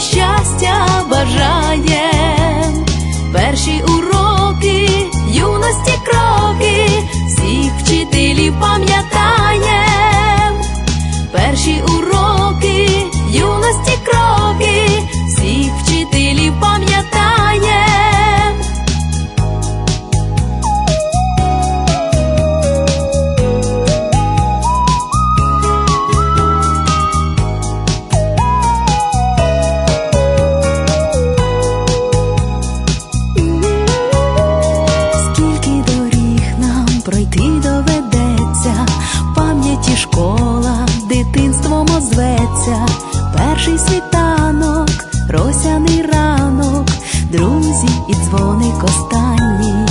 щастя бажає. Перші уроки, юності кроки, всіх вчителів пам'ятаєм. Перші уроки, дитинством озветься, перший світанок, росяний ранок, друзі і дзвоник останній.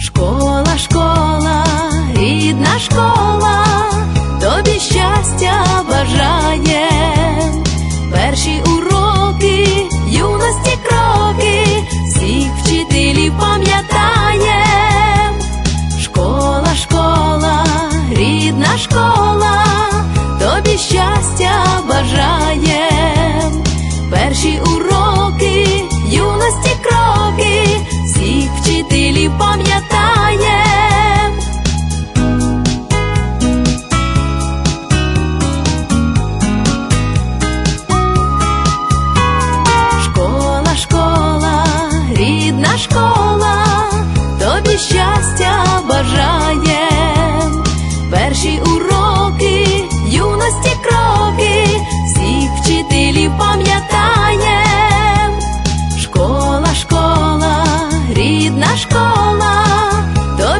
Школа, школа, рідна школа, тобі щастя бажає. Перші уроки, юності кроки, всіх вчителів пам'ятаєм. Школа, школа, рідна школа, щастя бажаєм. Перші уроки, юності кроки, всіх вчителів пам'ятаєм.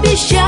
Тобі щастя